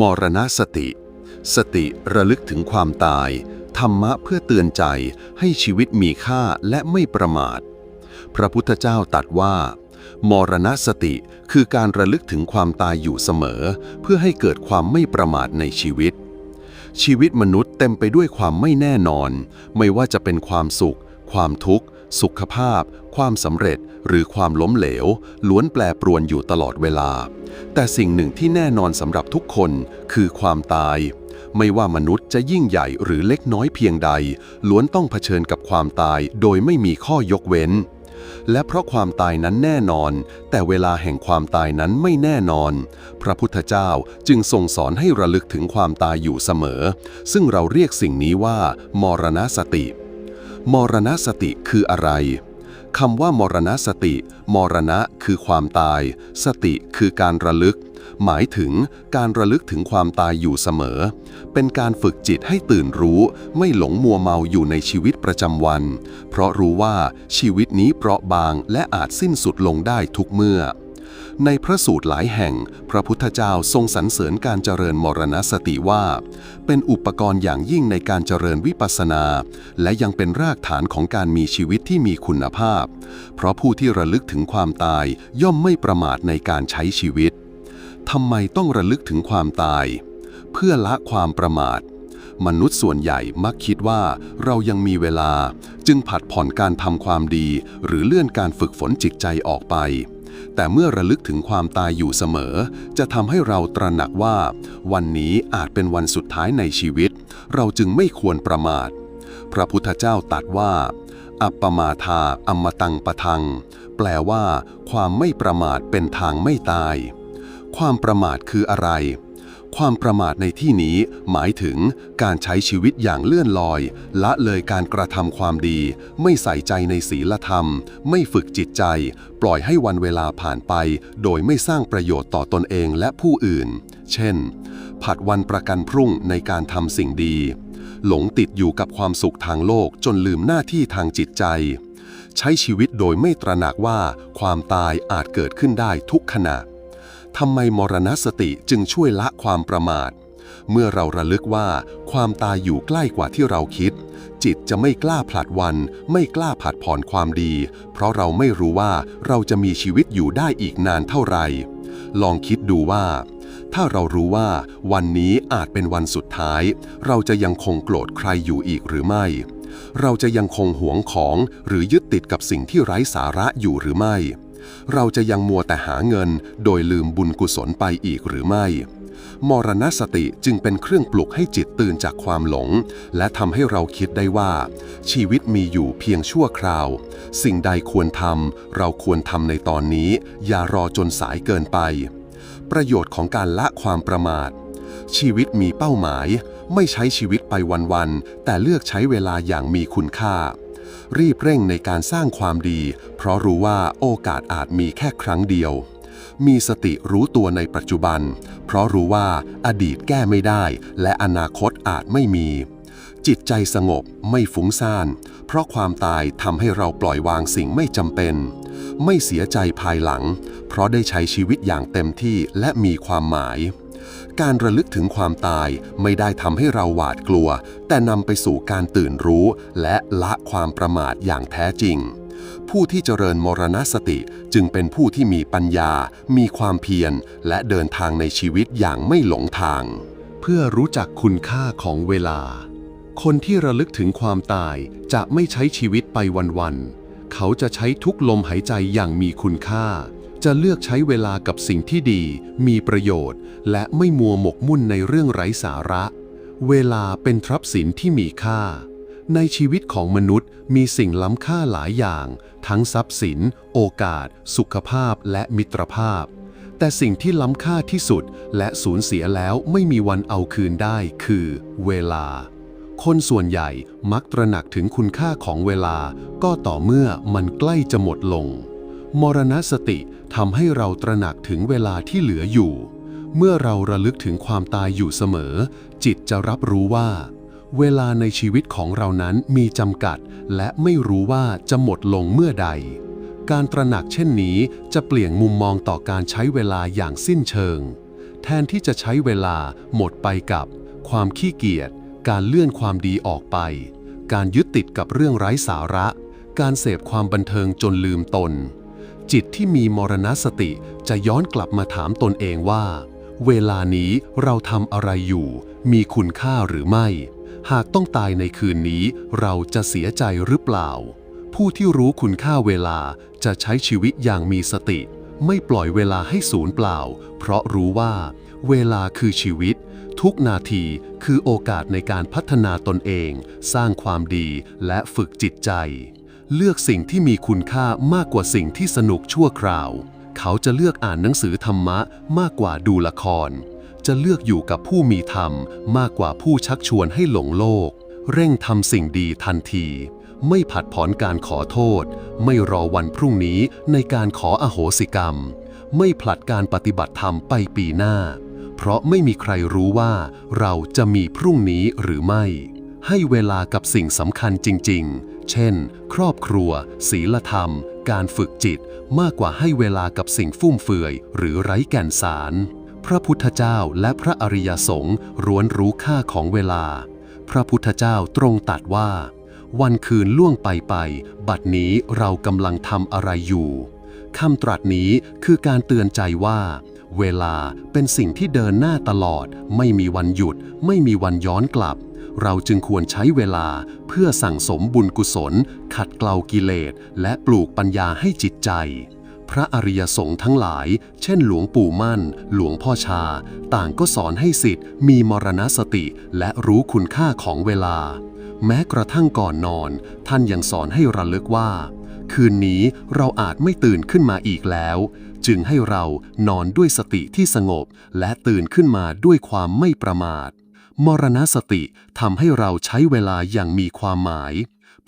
มรณสติ สติระลึกถึงความตาย ธรรมะเพื่อเตือนใจให้ชีวิตมีค่าและไม่ประมาท พระพุทธเจ้าตรัสว่า มรณสติคือการระลึกถึงความตายอยู่เสมอ เพื่อให้เกิดความไม่ประมาทในชีวิต ชีวิตมนุษย์เต็มไปด้วยความไม่แน่นอน ไม่ว่าจะเป็นความสุข ความทุกข์ สุขภาพ ความสำเร็จหรือความล้มเหลว ล้วนแปรปรวนอยู่ตลอดเวลา แต่สิ่งหนึ่งที่แน่นอนสำหรับทุกคนคือความตาย ไม่ว่ามนุษย์จะยิ่งใหญ่หรือเล็กน้อยเพียงใด ล้วนต้องเผชิญกับความตายโดยไม่มีข้อยกเว้น และเพราะความตายนั้นแน่นอน แต่เวลาแห่งความตายนั้นไม่แน่นอน พระพุทธเจ้าจึงทรงสอนให้ระลึกถึงความตายอยู่เสมอ ซึ่งเราเรียกสิ่งนี้ว่า มรณสติ มรณสติคืออะไรคำว่ามรณสติ มรณะคือความตาย สติคือการระลึก หมายถึงการระลึกถึงความตายอยู่เสมอ เป็นการฝึกจิตให้ตื่นรู้ ไม่หลงมัวเมาอยู่ในชีวิตประจำวัน เพราะรู้ว่าชีวิตนี้เปราะบางและอาจสิ้นสุดลงได้ทุกเมื่อ ในพระสูตรหลายแห่ง พระพุทธเจ้าทรงสรรเสริญการเจริญมรณสติว่า เป็นอุปกรณ์อย่างยิ่งในการเจริญวิปัสสนา และยังเป็นรากฐานของการมีชีวิตที่มีคุณภาพ เพราะผู้ที่ระลึกถึงความตายย่อมไม่ประมาทในการใช้ชีวิตทำไมต้องระลึกถึงความตาย เพื่อละความประมาทมนุษย์ส่วนใหญ่มักคิดว่าเรายังมีเวลา จึงผัดผ่อนการทำความดี หรือเลื่อนการฝึกฝนจิตใจออกไป แต่เมื่อระลึกถึงความตายอยู่เสมอ จะทำให้เราตระหนักว่า วันนี้อาจเป็นวันสุดท้ายในชีวิต เราจึงไม่ควรประมาท พระพุทธเจ้าตรัสว่า อัปปมาทาอมมตังปะทัง แปลว่า ความไม่ประมาทเป็นทางไม่ตาย ความประมาทคืออะไร ความประมาทในที่นี้หมายถึงการใช้ชีวิตอย่างเลื่อนลอย ละเลยการกระทำความดี ไม่ใส่ใจในศีลธรรม ไม่ฝึกจิตใจ ปล่อยให้วันเวลาผ่านไป โดยไม่สร้างประโยชน์ต่อตนเองและผู้อื่น เช่น ผัดวันประกันพรุ่งในการทำสิ่งดี หลงติดอยู่กับความสุขทางโลกจนลืมหน้าที่ทางจิตใจ ใช้ชีวิตโดยไม่ตระหนักว่า ความตายอาจเกิดขึ้นได้ทุกขณะ ทำไมมรณสติจึงช่วยละความประมาท เมื่อเราระลึกว่าความตายอยู่ใกล้กว่าที่เราคิด จิตจะไม่กล้าผลัดวัน ไม่กล้าผัดผ่อนความดี เพราะเราไม่รู้ว่าเราจะมีชีวิตอยู่ได้อีกนานเท่าไหร่ ลองคิดดูว่า ถ้าเรารู้ว่าวันนี้อาจเป็นวันสุดท้าย เราจะยังคงโกรธใครอยู่อีกหรือไม่ เราจะยังคงหวงของหรือยึดติดกับสิ่งที่ไร้สาระอยู่หรือไม่ เราจะยังมัวแต่หาเงิน โดยลืมบุญกุศลไปอีกหรือไม่ มรณสติจึงเป็นเครื่องปลุกให้จิตตื่นจากความหลง และทำให้เราคิดได้ว่า ชีวิตมีอยู่เพียงชั่วคราว สิ่งใดควรทำเราควรทำในตอนนี้ อย่ารอจนสายเกินไป ประโยชน์ของการละความประมาท ชีวิตมีเป้าหมาย ไม่ใช้ชีวิตไปวันๆแต่เลือกใช้เวลาอย่างมีคุณค่า รีบเร่งในการสร้างความดี เพราะรู้ว่าโอกาสอาจมีแค่ครั้งเดียว มีสติรู้ตัวในปัจจุบัน เพราะรู้ว่าอดีตแก้ไม่ได้ และอนาคตอาจไม่มี จิตใจสงบไม่ฟุ้งซ่าน เพราะความตายทำให้เราปล่อยวางสิ่งไม่จำเป็น ไม่เสียใจภายหลัง เพราะได้ใช้ชีวิตอย่างเต็มที่และมีความหมาย การระลึกถึงความตายไม่ได้ทำให้เราหวาดกลัว แต่นำไปสู่การตื่นรู้ และละความประมาทอย่างแท้จริง ผู้ที่เจริญมรณสติจึงเป็นผู้ที่มีปัญญา มีความเพียร และเดินทางในชีวิตอย่างไม่หลงทาง เพื่อรู้จักคุณค่าของเวลา คนที่ระลึกถึงความตายจะไม่ใช้ชีวิตไปวันๆ เขาจะใช้ทุกลมหายใจอย่างมีคุณค่า จะเลือกใช้เวลากับสิ่งที่ดี มีประโยชน์ และไม่มัวหมกมุ่นในเรื่องไร้สาระ เวลาเป็นทรัพย์สินที่มีค่า ในชีวิตของมนุษย์มีสิ่งล้ำค่าหลายอย่าง ทั้งทรัพย์สิน โอกาส สุขภาพ และมิตรภาพ แต่สิ่งที่ล้ำค่าที่สุด และสูญเสียแล้วไม่มีวันเอาคืนได้คือ เวลาคนส่วนใหญ่มักตระหนักถึงคุณค่าของเวลา ก็ต่อเมื่อมันใกล้จะหมดลง มรณสติทำให้เราตระหนักถึงเวลาที่เหลืออยู่ เมื่อเราระลึกถึงความตายอยู่เสมอ จิตจะรับรู้ว่า เวลาในชีวิตของเรานั้นมีจำกัด และไม่รู้ว่าจะหมดลงเมื่อใด การตระหนักเช่นนี้จะเปลี่ยนมุมมองต่อการใช้เวลาอย่างสิ้นเชิง แทนที่จะใช้เวลาหมดไปกับ ความขี้เกียจ การเลื่อนความดีออกไป การยึดติดกับเรื่องไร้สาระ การเสพความบันเทิงจนลืมตน จิตที่มีมรณสติจะย้อนกลับมาถามตนเองว่า เวลานี้เราทำอะไรอยู่ มีคุณค่าหรือไม่ หากต้องตายในคืนนี้เราจะเสียใจหรือเปล่า ผู้ที่รู้คุณค่าเวลาจะใช้ชีวิตอย่างมีสติ ไม่ปล่อยเวลาให้สูญเปล่า เพราะรู้ว่า เวลาคือชีวิต ทุกนาทีคือโอกาสในการพัฒนาตนเอง สร้างความดีและฝึกจิตใจ เลือกสิ่งที่มีคุณค่ามากกว่าสิ่งที่สนุกชั่วคราว เขาจะเลือกอ่านหนังสือธรรมะมากกว่าดูละคร จะเลือกอยู่กับผู้มีธรรมมากกว่าผู้ชักชวนให้หลงโลก เร่งทำสิ่งดีทันที ไม่ผัดผ่อนการขอโทษ ไม่รอวันพรุ่งนี้ในการขออโหสิกรรม ไม่ผลัดการปฏิบัติธรรมไปปีหน้า เพราะไม่มีใครรู้ว่าเราจะมีพรุ่งนี้หรือไม่ ให้เวลากับสิ่งสำคัญจริง ๆ เช่น ครอบครัว ศีลธรรม การฝึกจิต มากกว่าให้เวลากับสิ่งฟุ่มเฟือย หรือไร้แก่นสาร พระพุทธเจ้าและพระอริยสงฆ์ร้วนรู้ค่าของเวลา พระพุทธเจ้าตรงตัดว่า วันคืนล่วงไปไป บัดนี้เรากำลังทำอะไรอยู่คำตรัสนี้คือการเตือนใจว่า เวลาเป็นสิ่งที่เดินหน้าตลอด ไม่มีวันหยุด ไม่มีวันย้อนกลับ เราจึงควรใช้เวลาเพื่อสั่งสมบุญกุศล ขัดเกลากิเลส และปลูกปัญญาให้จิตใจ พระอริยสงฆ์ทั้งหลาย เช่นหลวงปู่มั่น หลวงพ่อชา ต่างก็สอนให้สิทธิ์มีมรณสติและรู้คุณค่าของเวลา แม้กระทั่งก่อนนอน ท่านยังสอนให้ระลึกว่า คืนนี้เราอาจไม่ตื่นขึ้นมาอีกแล้วจึงให้เรานอนด้วยสติที่สงบ และตื่นขึ้นมาด้วยความไม่ประมาท มรณสติทำให้เราใช้เวลาอย่างมีความหมาย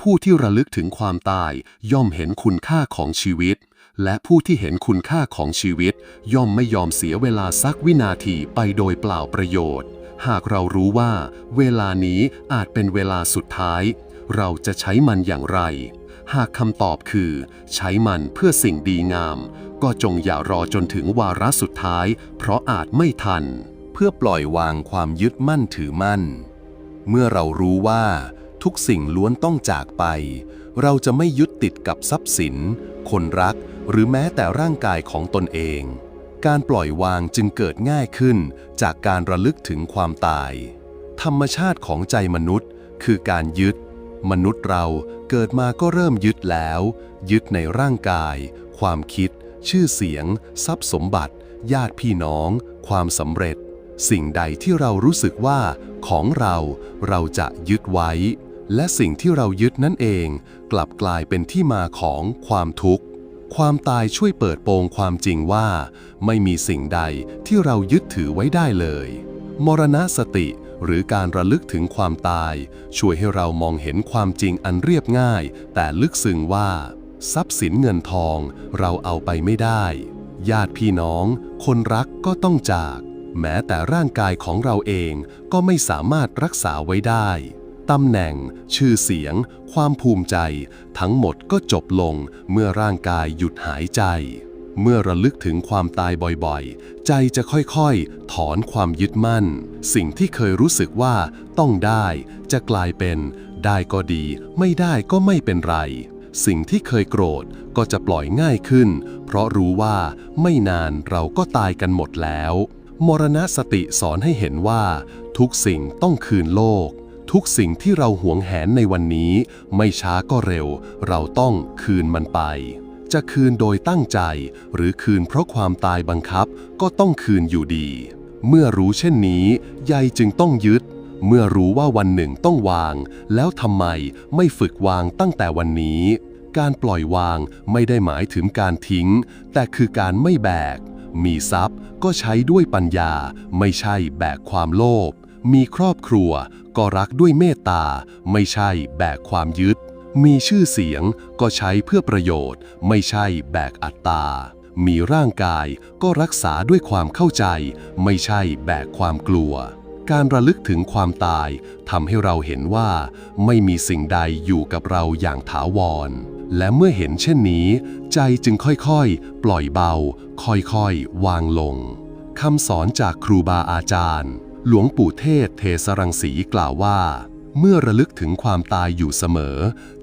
ผู้ที่ระลึกถึงความตายย่อมเห็นคุณค่าของชีวิต และผู้ที่เห็นคุณค่าของชีวิต ย่อมไม่ยอมเสียเวลาสักวินาทีไปโดยเปล่าประโยชน์ หากเรารู้ว่า เวลานี้อาจเป็นเวลาสุดท้าย เราจะใช้มันอย่างไร หากคำตอบคือ ใช้มันเพื่อสิ่งดีงาม ก็จงอย่ารอจนถึงวาระสุดท้าย เพราะอาจไม่ทัน เพื่อปล่อยวางความยึดมั่นถือมั่น เมื่อเรารู้ว่าทุกสิ่งล้วนต้องจากไป เราจะไม่ยึดติดกับทรัพย์สิน คนรักหรือแม้แต่ร่างกายของตนเอง การปล่อยวางจึงเกิดง่ายขึ้นจากการระลึกถึงความตาย ธรรมชาติของใจมนุษย์คือการยึด มนุษย์เราเกิดมาก็เริ่มยึดแล้ว ยึดในร่างกาย ความคิด ชื่อเสียง ทรัพย์สมบัติ ญาติพี่น้อง ความสำเร็จ สิ่งใดที่เรารู้สึกว่าของเราเราจะยึดไว้ และสิ่งที่เรายึดนั่นเอง กลับกลายเป็นที่มาของความทุกข์ ความตายช่วยเปิดโปงความจริงว่า ไม่มีสิ่งใดที่เรายึดถือไว้ได้เลย มรณสติหรือการระลึกถึงความตาย ช่วยให้เรามองเห็นความจริงอันเรียบง่าย แต่ลึกซึ้งว่า ทรัพย์สินเงินทองเราเอาไปไม่ได้ ญาติพี่น้อง คนรักก็ต้องจาก แม้แต่ร่างกายของเราเองก็ไม่สามารถรักษาไว้ได้ตำแหน่ง ชื่อเสียง ความภูมิใจ ทั้งหมดก็จบลงเมื่อร่างกายหยุดหายใจ เมื่อระลึกถึงความตายบ่อยๆ ใจจะค่อยๆ ถอนความยึดมั่น สิ่งที่เคยรู้สึกว่าต้องได้ จะกลายเป็น ได้ก็ดี ไม่ได้ก็ไม่เป็นไร สิ่งที่เคยโกรธก็จะปล่อยง่ายขึ้น เพราะรู้ว่าไม่นานเราก็ตายกันหมดแล้ว มรณสติสอนให้เห็นว่า ทุกสิ่งต้องคืนโลก ทุกสิ่งที่เราหวงแหนในวันนี้ ไม่ช้าก็เร็ว เราต้องคืนมันไป จะคืนโดยตั้งใจ หรือคืนเพราะความตายบังคับก็ต้องคืนอยู่ดี เมื่อรู้เช่นนี้ใยจึงต้องยึด เมื่อรู้ว่าวันหนึ่งต้องวาง แล้วทำไมไม่ฝึกวางตั้งแต่วันนี้ การปล่อยวางไม่ได้หมายถึงการทิ้ง แต่คือการไม่แบก มีทรัพย์ก็ใช้ด้วยปัญญา ไม่ใช่แบกความโลภ มีครอบครัว ก็รักด้วยเมตตา ไม่ใช่แบกความยึด มีชื่อเสียงก็ใช้เพื่อประโยชน์ ไม่ใช่แบกอัตตา มีร่างกายก็รักษาด้วยความเข้าใจ ไม่ใช่แบกความกลัวการระลึกถึงความตายทำให้เราเห็นว่า ไม่มีสิ่งใดอยู่กับเราอย่างถาวร และเมื่อเห็นเช่นนี้ ใจจึงค่อยๆ ปล่อยเบา ค่อยๆ วางลงคำสอนจากครูบาอาจารย์ หลวงปู่เทศเทสรังสีกล่าวว่า เมื่อระลึกถึงความตายอยู่เสมอ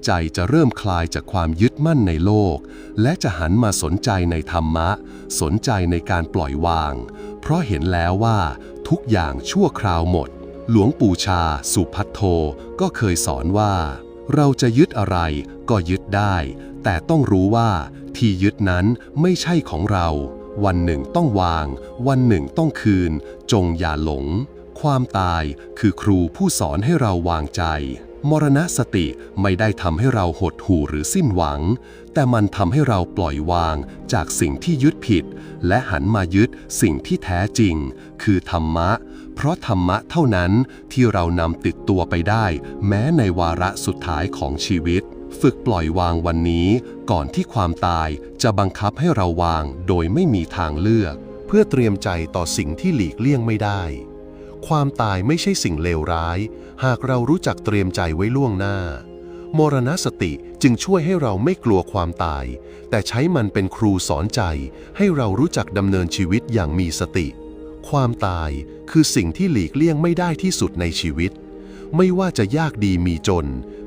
ใจจะเริ่มคลายจากความยึดมั่นในโลก และจะหันมาสนใจในธรรมะ สนใจในการปล่อยวาง เพราะเห็นแล้วว่า ทุกอย่างชั่วคราวหมด หลวงปู่ชาสุพัทโทก็เคยสอนว่า เราจะยึดอะไรก็ยึด ได้ แต่ต้องรู้ว่าที่ยึดนั้นไม่ใช่ของเรา วันหนึ่งต้องวาง วันหนึ่งต้องคืน จงอย่าหลง ความตายคือครูผู้สอนให้เราวางใจ มรณสติไม่ได้ทำให้เราหดหู่หรือสิ้นหวัง แต่มันทำให้เราปล่อยวางจากสิ่งที่ยึดผิด และหันมายึดสิ่งที่แท้จริง คือธรรมะ เพราะธรรมะเท่านั้นที่เรานำติดตัวไปได้ แม้ในวาระสุดท้ายของชีวิต ฝึกปล่อยวางวันนี้ ก่อนที่ความตายจะบังคับให้เราวางโดยไม่มีทางเลือก เพื่อเตรียมใจต่อสิ่งที่หลีกเลี่ยงไม่ได้ ความตายไม่ใช่สิ่งเลวร้าย หากเรารู้จักเตรียมใจไว้ล่วงหน้ามรณสติจึงช่วยให้เราไม่กลัวความตาย แต่ใช้มันเป็นครูสอนใจ ให้เรารู้จักดำเนินชีวิตอย่างมีสติ ความตายคือสิ่งที่หลีกเลี่ยงไม่ได้ที่สุดในชีวิต ไม่ว่าจะยากดีมีจน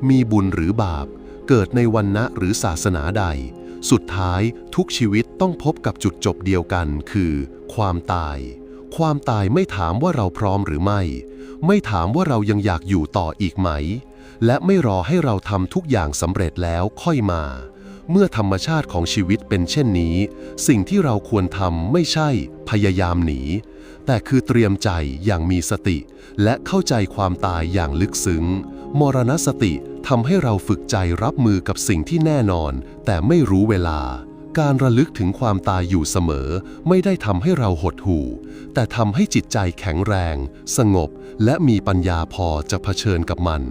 มีบุญหรือบาป เกิดในวันณะหรือศาสนาใด สุดท้ายทุกชีวิตต้องพบกับจุดจบเดียวกันคือ ความตาย ความตายไม่ถามว่าเราพร้อมหรือไม่ ไม่ถามว่าเรายังอยากอยู่ต่ออีกไหม และไม่รอให้เราทำทุกอย่างสำเร็จแล้วค่อยมา เมื่อธรรมชาติของชีวิตเป็นเช่นนี้ สิ่งที่เราควรทำไม่ใช่ พยายามหนี แต่คือเตรียมใจอย่างมีสติ และเข้าใจความตายอย่างลึกซึ้ง มรณสติทำให้เราฝึกใจรับมือกับสิ่งที่แน่นอน แต่ไม่รู้เวลา การระลึกถึงความตายอยู่เสมอ ไม่ได้ทำให้เราหดหู่ แต่ทำให้จิตใจแข็งแรง สงบ และมีปัญญาพอจะเผชิญกับมัน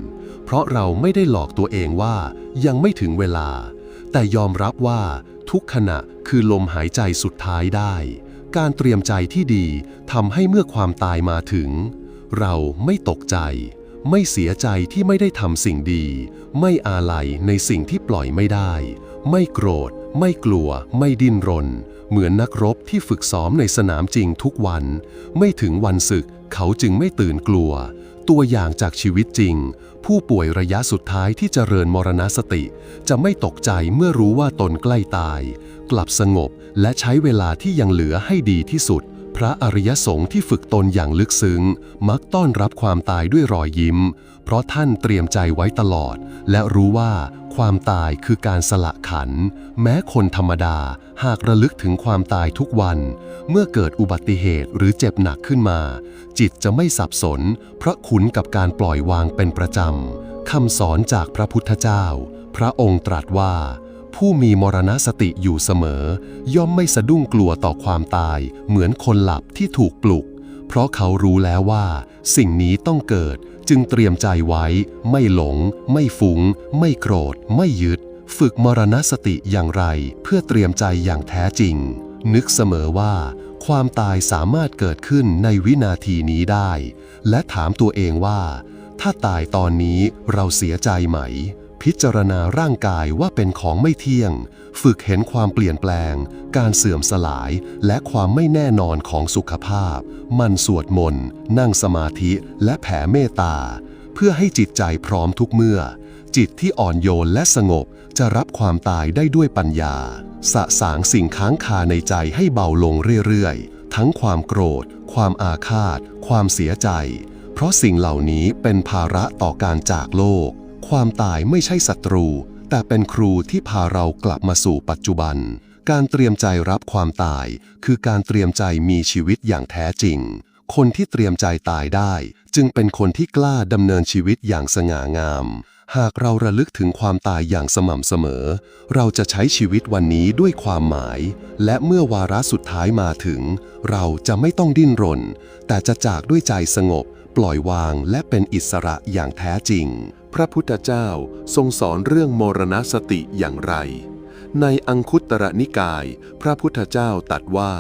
เพราะเราไม่ได้หลอกตัวเองว่ายังไม่ถึงเวลา แต่ยอมรับว่าทุกขณะคือลมหายใจสุดท้ายได้ การเตรียมใจที่ดีทำให้เมื่อความตายมาถึง เราไม่ตกใจ ไม่เสียใจที่ไม่ได้ทำสิ่งดี ไม่อาลัยในสิ่งที่ปล่อยไม่ได้ ไม่โกรธ ไม่กลัว ไม่ดิ้นรน เหมือนนักรบที่ฝึกซ้อมในสนามจริงทุกวัน ไม่ถึงวันศึกเขาจึงไม่ตื่นกลัว ตัวอย่างจากชีวิตจริง ผู้ป่วยระยะสุดท้ายที่เจริญมรณสติ จะไม่ตกใจเมื่อรู้ว่าตนใกล้ตาย กลับสงบและใช้เวลาที่ยังเหลือให้ดีที่สุด พระอริยสงฆ์ที่ฝึกตนอย่างลึกซึ้ง มักต้อนรับความตายด้วยรอยยิ้ม เพราะท่านเตรียมใจไว้ตลอด และรู้ว่าความตายคือการสละขัน แม้คนธรรมดาหากระลึกถึงความตายทุกวัน เมื่อเกิดอุบัติเหตุหรือเจ็บหนักขึ้นมา จิตจะไม่สับสน เพราะคุ้นกับการปล่อยวางเป็นประจำคำสอนจากพระพุทธเจ้า พระองค์ตรัสว่า ผู้มีมรณสติอยู่เสมอ ย่อมไม่สะดุ้งกลัวต่อความตาย เหมือนคนหลับที่ถูกปลุก เพราะเขารู้แล้วว่า สิ่งนี้ต้องเกิดจึงเตรียมใจไว้ ไม่หลง ไม่ฟุง้ง ไม่โกรธ ไม่ยึด ฝึกมรณสติอย่างไร เพื่อเตรียมใจอย่างแท้จริง นึกเสมอว่า ความตายสามารถเกิดขึ้นในวินาทีนี้ได้ และถามตัวเองว่า ถ้าตายตอนนี้เราเสียใจไหม พิจารณาร่างกายว่าเป็นของไม่เที่ยง ฝึกเห็นความเปลี่ยนแปลง การเสื่อมสลาย และความไม่แน่นอนของสุขภาพ มันสวดมนต์ นั่งสมาธิ และแผ่เมตตา เพื่อให้จิตใจพร้อมทุกเมื่อ จิตที่อ่อนโยนและสงบจะรับความตายได้ด้วยปัญญา สะสางสิ่งค้างคาในใจให้เบาลงเรื่อยๆ ทั้งความโกรธ ความอาฆาต ความเสียใจ เพราะสิ่งเหล่านี้เป็นภาระต่อการจากโลก ความตายไม่ใช่ศัตรู แต่เป็นครูที่พาเรากลับมาสู่ปัจจุบัน การเตรียมใจรับความตาย คือการเตรียมใจมีชีวิตอย่างแท้จริง คนที่เตรียมใจตายได้ จึงเป็นคนที่กล้าดำเนินชีวิตอย่างสง่างาม หากเราระลึกถึงความตายอย่างสม่ำเสมอ เราจะใช้ชีวิตวันนี้ด้วยความหมาย และเมื่อวาระสุดท้ายมาถึง เราจะไม่ต้องดิ้นรน แต่จะจากด้วยใจสงบ ปล่อยวางและเป็นอิสระอย่างแท้จริง พระพุทธเจ้าทรงสอนเรื่องมรณสติอย่างไร ในอังคุตรนิกาย พระพุทธเจ้าตรัสว่า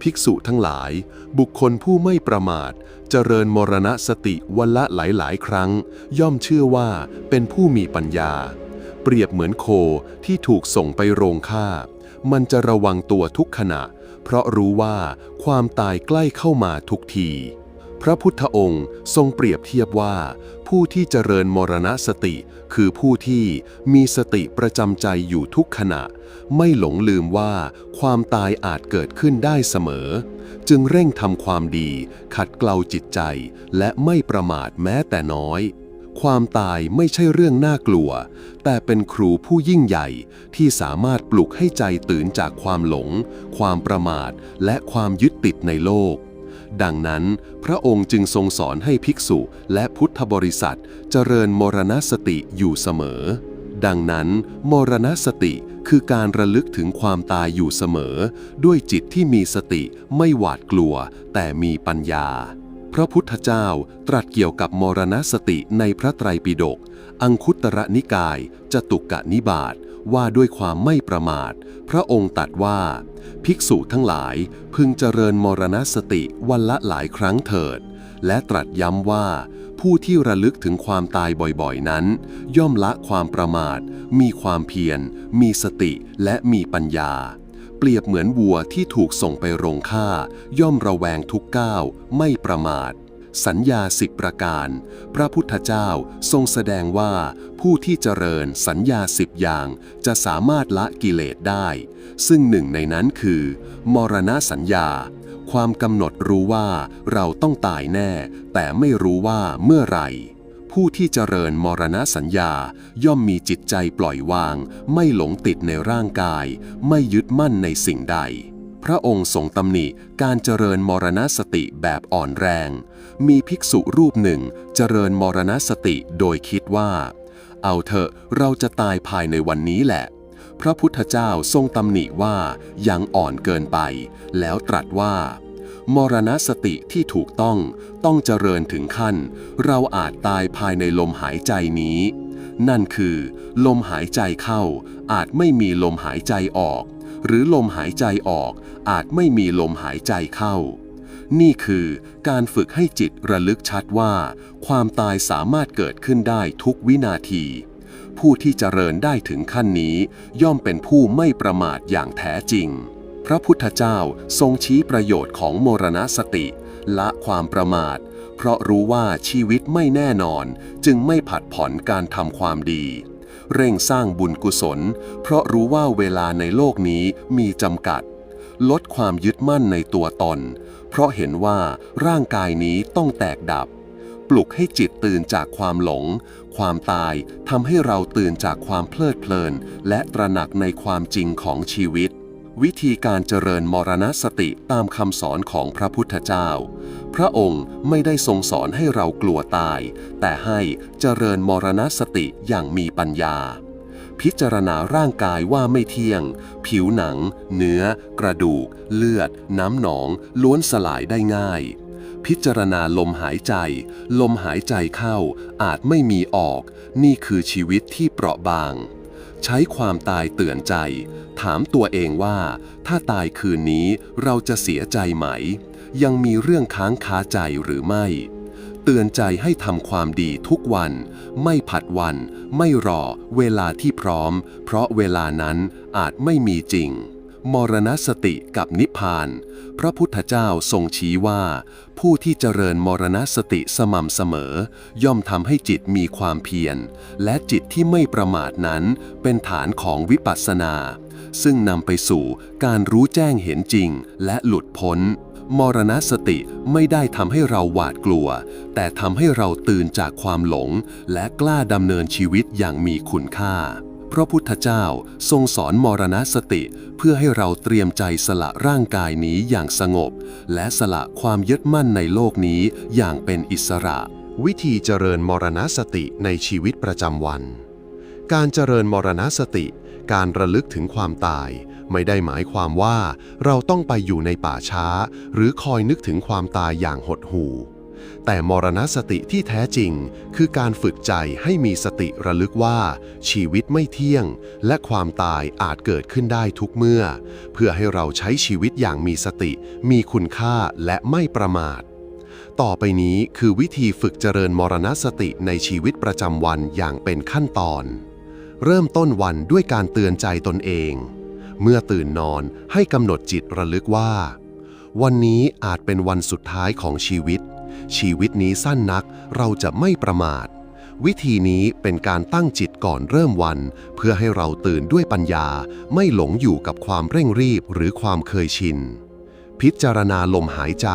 ภิกษุทั้งหลาย บุคคลผู้ไม่ประมาท เจริญมรณสติวันละหลายๆ ครั้ง ย่อมเชื่อว่าเป็นผู้มีปัญญา เปรียบเหมือนโคที่ถูกส่งไปโรงฆ่า มันจะระวังตัวทุกขณะ เพราะรู้ว่าความตายใกล้เข้ามาทุกที ระพุทธองค์ทรงเปรียบเทียบว่า ผู้ที่เจริญมรณสติ คือผู้ที่มีสติประจำใจอยู่ทุกขณะ ไม่หลงลืมว่าความตายอาจเกิดขึ้นได้เสมอ จึงเร่งทำความดี ขัดเกลาจิตใจ และไม่ประมาทแม้แต่น้อยความตายไม่ใช่เรื่องน่ากลัว แต่เป็นครูผู้ยิ่งใหญ่ที่สามารถปลุกให้ใจตื่นจากความหลง ความประมาท และความยึดติดในโลก ดังนั้น พระองค์จึงทรงสอนให้ภิกษุและพุทธบริษัท เจริญมรณสติอยู่เสมอ ดังนั้น มรณสติคือการระลึกถึงความตายอยู่เสมอ ด้วยจิตที่มีสติไม่หวาดกลัว แต่มีปัญญา พระพุทธเจ้าตรัสเกี่ยวกับมรณสติในพระไตรปิฎกอังคุตระนิกายจตุกะนิบาต ว่าด้วยความไม่ประมาท พระองค์ตรัสว่า ภิกษุทั้งหลายพึงเจริญมรณสติวันละหลายครั้งเถิด และตรัสย้ำว่า ผู้ที่ระลึกถึงความตายบ่อยๆนั้น ย่อมละความประมาท มีความเพียร มีสติและมีปัญญา เปรียบเหมือนวัวที่ถูกส่งไปโรงฆ่า ย่อมระแวงทุกก้าว ไม่ประมาท สัญญาสิบประการ พระพุทธเจ้าทรงแสดงว่า ผู้ที่เจริญสัญญาสิบอย่าง จะสามารถละกิเลสได้ ซึ่งหนึ่งในนั้นคือ มรณะสัญญา ความกำหนดรู้ว่าเราต้องตายแน่ แต่ไม่รู้ว่าเมื่อไหร่ผู้ที่เจริญมรณสัญญาย่อมมีจิตใจปล่อยวาง ไม่หลงติดในร่างกาย ไม่ยึดมั่นในสิ่งใด พระองค์ทรงตำหนิการเจริญมรณสติแบบอ่อนแรง มีภิกษุรูปหนึ่งเจริญมรณสติโดยคิดว่า เอาเถอะเราจะตายภายในวันนี้แหละ พระพุทธเจ้าทรงตำหนิว่ายังอ่อนเกินไป แล้วตรัสว่า มรณสติที่ถูกต้องต้องเจริญถึงขั้น เราอาจตายภายในลมหายใจนี้ นั่นคือ ลมหายใจเข้า อาจไม่มีลมหายใจออก หรือลมหายใจออก อาจไม่มีลมหายใจเข้า นี่คือการฝึกให้จิตระลึกชัดว่า ความตายสามารถเกิดขึ้นได้ทุกวินาที ผู้ที่เจริญได้ถึงขั้นนี้ ย่อมเป็นผู้ไม่ประมาทอย่างแท้จริง พระพุทธเจ้าทรงชี้ประโยชน์ของมรณสติ ละความประมาท เพราะรู้ว่าชีวิตไม่แน่นอน จึงไม่ผัดผ่อนการทำความดีเร่งสร้างบุญกุศล เพราะรู้ว่าเวลาในโลกนี้มีจำกัด ลดความยึดมั่นในตัวตน เพราะเห็นว่าร่างกายนี้ต้องแตกดับ ปลุกให้จิตตื่นจากความหลง ความตายทำให้เราตื่นจากความเพลิดเพลิน และตระหนักในความจริงของชีวิต วิธีการเจริญมรณสติตามคำสอนของพระพุทธเจ้า พระองค์ไม่ได้ทรงสอนให้เรากลัวตาย แต่ให้เจริญมรณสติอย่างมีปัญญา พิจารณาร่างกายว่าไม่เที่ยง ผิวหนัง เนื้อ กระดูก เลือด น้ำหนอง ล้วนสลายได้ง่าย พิจารณาลมหายใจ ลมหายใจเข้า อาจไม่มีออก นี่คือชีวิตที่เปราะบาง ใช้ความตายเตือนใจ ถามตัวเองว่า ถ้าตายคืนนี้เราจะเสียใจไหม ยังมีเรื่องค้างคาใจหรือไม่ เตือนใจให้ทำความดีทุกวัน ไม่ผัดวัน ไม่รอเวลาที่พร้อม เพราะเวลานั้นอาจไม่มีจริง มรณสติกับนิพพาน พระพุทธเจ้าทรงชี้ว่า ผู้ที่เจริญมรณสติสม่ำเสมอ ย่อมทำให้จิตมีความเพียร และจิตที่ไม่ประมาทนั้นเป็นฐานของวิปัสสนา ซึ่งนำไปสู่การรู้แจ้งเห็นจริงและหลุดพ้น มรณสติไม่ได้ทำให้เราหวาดกลัว แต่ทำให้เราตื่นจากความหลง และกล้าดำเนินชีวิตอย่างมีคุณค่า พระพุทธเจ้าทรงสอนมรณสติเพื่อให้เราเตรียมใจสละร่างกายนี้อย่างสงบ และสละความยึดมั่นในโลกนี้อย่างเป็นอิสระ วิธีเจริญมรณสติในชีวิตประจำวัน การเจริญมรณสติ การระลึกถึงความตาย ไม่ได้หมายความว่าเราต้องไปอยู่ในป่าช้า หรือคอยนึกถึงความตายอย่างหดหู่ แต่มรณสติที่แท้จริง คือการฝึกใจให้มีสติระลึกว่า ชีวิตไม่เที่ยง และความตายอาจเกิดขึ้นได้ทุกเมื่อ เพื่อให้เราใช้ชีวิตอย่างมีสติ มีคุณค่าและไม่ประมาทต่อไปนี้คือวิธีฝึกเจริญมรณสติในชีวิตประจำวันอย่างเป็นขั้นตอน เริ่มต้นวันด้วยการเตือนใจตนเอง เมื่อตื่นนอนให้กำหนดจิตระลึกว่า วันนี้อาจเป็นวันสุดท้ายของชีวิต ชีวิตนี้สั้นนักเราจะไม่ประมาท วิธีนี้เป็นการตั้งจิตก่อนเริ่มวัน เพื่อให้เราตื่นด้วยปัญญา ไม่หลงอยู่กับความเร่งรีบหรือความเคยชิน พิจารณาลมหายใจ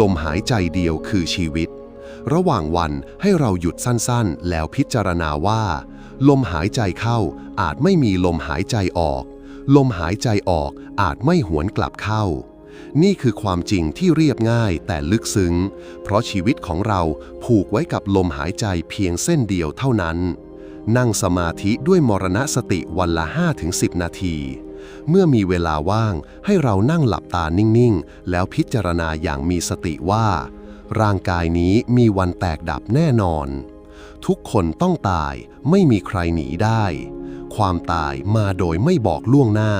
ลมหายใจเดียวคือชีวิต ระหว่างวันให้เราหยุดสั้นๆ แล้วพิจารณาว่า ลมหายใจเข้าอาจไม่มีลมหายใจออก ลมหายใจออกอาจไม่หวนกลับเข้า นี่คือความจริงที่เรียบง่ายแต่ลึกซึ้ง เพราะชีวิตของเราผูกไว้กับลมหายใจเพียงเส้นเดียวเท่านั้น นั่งสมาธิด้วยมรณสติวันละ 5-10 นาที เมื่อมีเวลาว่างให้เรานั่งหลับตานิ่งๆ แล้วพิจารณาอย่างมีสติว่า ร่างกายนี้มีวันแตกดับแน่นอน ทุกคนต้องตายไม่มีใครหนีได้ ความตายมาโดยไม่บอกล่วงหน้า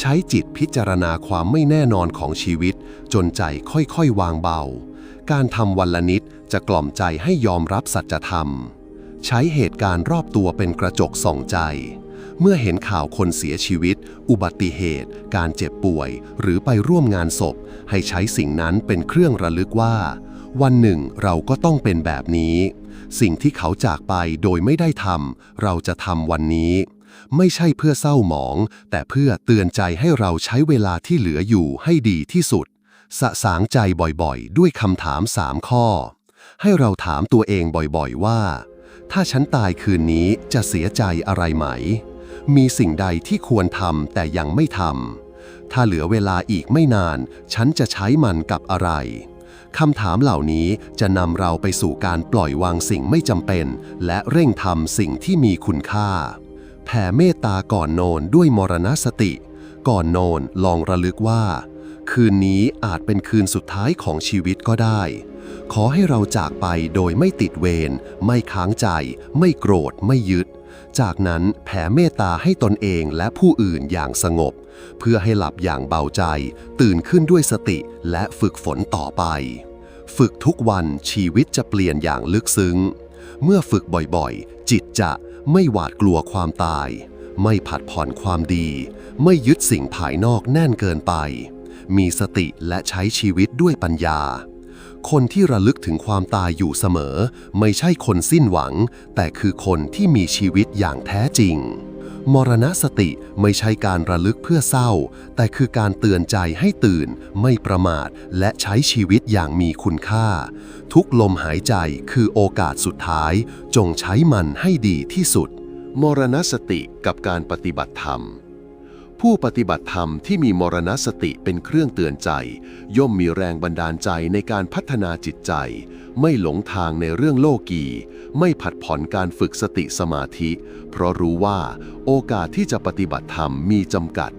ใช้จิตพิจารณาความไม่แน่นอนของชีวิต จนใจค่อยๆ วางเบา การทำวันละนิดจะกล่อมใจให้ยอมรับสัจธรรม ใช้เหตุการณ์รอบตัวเป็นกระจกส่องใจ เมื่อเห็นข่าวคนเสียชีวิต อุบัติเหตุ การเจ็บป่วย หรือไปร่วมงานศพ ให้ใช้สิ่งนั้นเป็นเครื่องระลึกว่า วันหนึ่งเราก็ต้องเป็นแบบนี้ สิ่งที่เขาจากไปโดยไม่ได้ทำเราจะทำวันนี้ ไม่ใช่เพื่อเศร้าหมอง แต่เพื่อเตือนใจให้เราใช้เวลาที่เหลืออยู่ให้ดีที่สุด สะสางใจบ่อยๆ ด้วยคำถามสามข้อ ให้เราถามตัวเองบ่อยๆว่า ถ้าฉันตายคืนนี้จะเสียใจอะไรไหม มีสิ่งใดที่ควรทำแต่ยังไม่ทำถ้าเหลือเวลาอีกไม่นาน ฉันจะใช้มันกับอะไร คำถามเหล่านี้จะนำเราไปสู่การปล่อยวางสิ่งไม่จำเป็น และเร่งทำสิ่งที่มีคุณค่า แผ่เมตตาก่อนโนนด้วยมรณสติ ก่อนโนนลองระลึกว่า คืนนี้อาจเป็นคืนสุดท้ายของชีวิตก็ได้ ขอให้เราจากไปโดยไม่ติดเวรไม่ค้างใจ ไม่โกรธไม่ยึด จากนั้นแผ่เมตตาให้ตนเองและผู้อื่นอย่างสงบ เพื่อให้หลับอย่างเบาใจ ตื่นขึ้นด้วยสติและฝึกฝนต่อไป ฝึกทุกวันชีวิตจะเปลี่ยนอย่างลึกซึ้ง เมื่อฝึกบ่อยๆ จิตจะไม่หวาดกลัวความตาย ไม่ผัดผ่อนความดี ไม่ยึดสิ่งภายนอกแน่นเกินไป มีสติและใช้ชีวิตด้วยปัญญา คนที่ระลึกถึงความตายอยู่เสมอ ไม่ใช่คนสิ้นหวัง แต่คือคนที่มีชีวิตอย่างแท้จริง มรณสติไม่ใช่การระลึกเพื่อเศร้า แต่คือการเตือนใจให้ตื่น ไม่ประมาท และใช้ชีวิตอย่างมีคุณค่า ทุกลมหายใจคือโอกาสสุดท้าย จงใช้มันให้ดีที่สุด มรณสติกับการปฏิบัติธรรม ผู้ปฏิบัติธรรมที่มีมรณสติเป็นเครื่องเตือนใจ ย่อมมีแรงบันดาลใจในการพัฒนาจิตใจ ไม่หลงทางในเรื่องโลกีไม่ผัดผ่อนการฝึกสติสมาธิ เพราะรู้ว่าโอกาสที่จะปฏิบัติธรรมมีจำกัด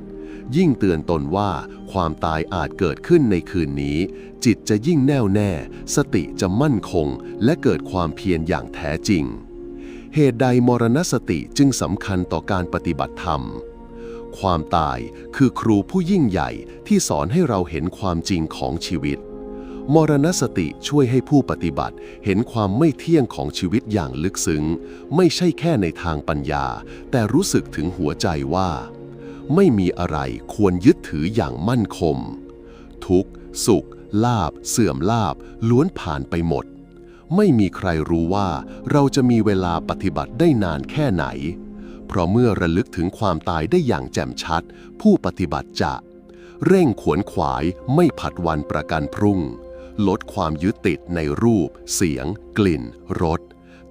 ยิ่งเตือนตนว่าความตายอาจเกิดขึ้นในคืนนี้ จิตจะยิ่งแน่วแน่ สติจะมั่นคง และเกิดความเพียรอย่างแท้จริง เหตุใดมรณสติจึงสำคัญต่อการปฏิบัติธรรม ความตายคือครูผู้ยิ่งใหญ่ที่สอนให้เราเห็นความจริงของชีวิต มรณสติช่วยให้ผู้ปฏิบัติเห็นความไม่เที่ยงของชีวิตอย่างลึกซึ้ง ไม่ใช่แค่ในทางปัญญา แต่รู้สึกถึงหัวใจว่า ไม่มีอะไรควรยึดถืออย่างมั่นคง ทุกสุข ลาบ เสื่อมลาบ ล้วนผ่านไปหมด ไม่มีใครรู้ว่าเราจะมีเวลาปฏิบัติได้นานแค่ไหน เพราะเมื่อระลึกถึงความตายได้อย่างแจ่มชัด ผู้ปฏิบัติจะ เร่งขวนขวายไม่ผัดวันประกันพรุ่ง ลดความยึดติดในรูป เสียง กลิ่นรส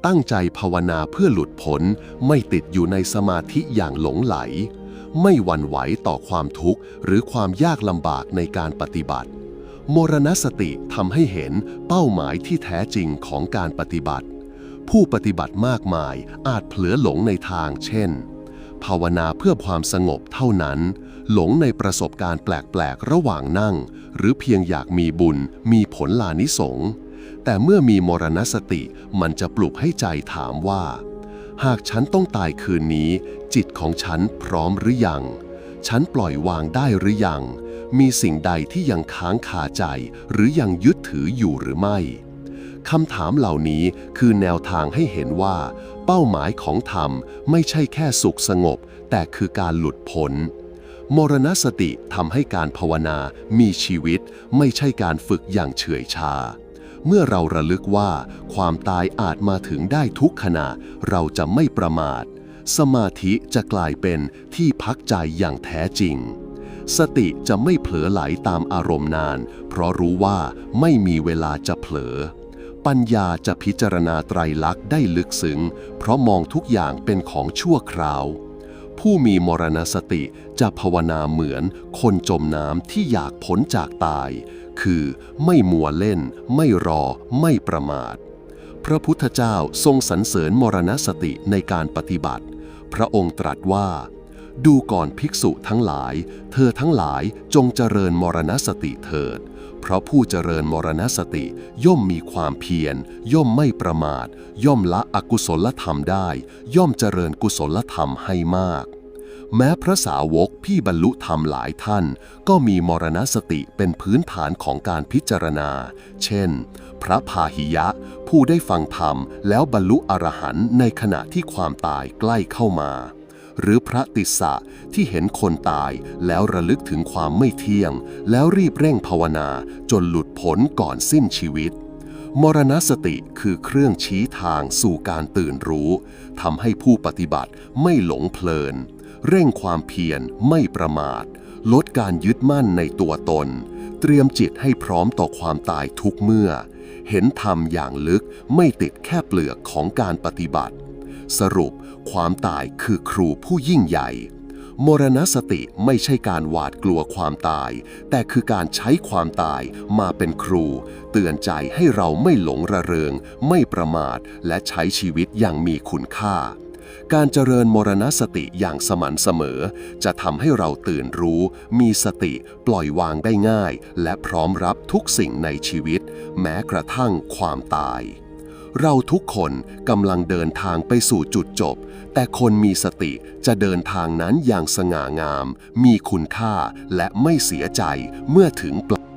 ตั้งใจภาวนาเพื่อหลุดพ้นไม่ติดอยู่ในสมาธิอย่างหลงไหล ไม่หวั่นไหวต่อความทุกข์ หรือความยากลำบากในการปฏิบัติ มรณสติทำให้เห็นเป้าหมายที่แท้จริงของการปฏิบัติ ผู้ปฏิบัติมากมายอาจเผลอหลงในทาง เช่น ภาวนาเพื่อความสงบเท่านั้น หลงในประสบการณ์แปลกๆ ระหว่างนั่ง หรือเพียงอยากมีบุญ มีผลลานิสงแต่เมื่อมีมรณสติมันจะปลุกให้ใจถามว่า หากฉันต้องตายคืนนี้ จิตของฉันพร้อมหรือยัง ฉันปล่อยวางได้หรือยัง มีสิ่งใดที่ยังค้างคาใจ หรือยังยึดถืออยู่หรือไม่ คำถามเหล่านี้คือแนวทางให้เห็นว่า เป้าหมายของธรรมไม่ใช่แค่สุขสงบ แต่คือการหลุดพ้น มรณสติทำให้การภาวนามีชีวิต ไม่ใช่การฝึกอย่างเฉื่อยชา เมื่อเราระลึกว่า ความตายอาจมาถึงได้ทุกขณะ เราจะไม่ประมาท สมาธิจะกลายเป็นที่พักใจอย่างแท้จริงสติจะไม่เผลอไหลตามอารมณ์นาน เพราะรู้ว่าไม่มีเวลาจะเผลอ ปัญญาจะพิจารณาไตรลักษณ์ได้ลึกซึ้งเพราะมองทุกอย่างเป็นของชั่วคราว ผู้มีมรณสติจะภาวนาเหมือนคนจมน้ำที่อยากพ้นจากตาย คือไม่มัวเล่น ไม่รอ ไม่ประมาท พระพุทธเจ้าทรงสรรเสริญมรณสติในการปฏิบัติ พระองค์ตรัสว่า ดูก่อนภิกษุทั้งหลาย เธอทั้งหลายจงเจริญมรณสติเถิด เพราะผู้เจริญมรณสติย่อมมีความเพียร ย่อมไม่ประมาท ย่อมละอกุศลธรรมได้ ย่อมเจริญกุศลธรรมให้มาก แม้พระสาวกพี่บรรลุธรรมหลายท่าน ก็มีมรณสติเป็นพื้นฐานของการพิจารณา เช่น พระพาหิยะ ผู้ได้ฟังธรรมแล้วบรรลุอรหันต์ในขณะที่ความตายใกล้เข้ามา หรือพระติสะที่เห็นคนตายแล้วระลึกถึงความไม่เที่ยง แล้วรีบเร่งภาวนาจนหลุดพ้นก่อนสิ้นชีวิต มรณสติคือเครื่องชี้ทางสู่การตื่นรู้ทำให้ผู้ปฏิบัติไม่หลงเพลิน เร่งความเพียรไม่ประมาท ลดการยึดมั่นในตัวตน เตรียมจิตให้พร้อมต่อความตายทุกเมื่อ เห็นธรรมอย่างลึกไม่ติดแค่เปลือกของการปฏิบัติ สรุปความตายคือครูผู้ยิ่งใหญ่ มรณสติไม่ใช่การหวาดกลัวความตาย แต่คือการใช้ความตายมาเป็นครู เตือนใจให้เราไม่หลงระเริง ไม่ประมาท และใช้ชีวิตอย่างมีคุณค่าการเจริญมรณสติอย่างสม่ำเสมอ จะทำให้เราตื่นรู้ มีสติปล่อยวางได้ง่าย และพร้อมรับทุกสิ่งในชีวิต แม้กระทั่งความตาย เราทุกคนกำลังเดินทางไปสู่จุดจบ แต่คนมีสติจะเดินทางนั้นอย่างสง่างาม มีคุณค่าและไม่เสียใจเมื่อถึงปลาย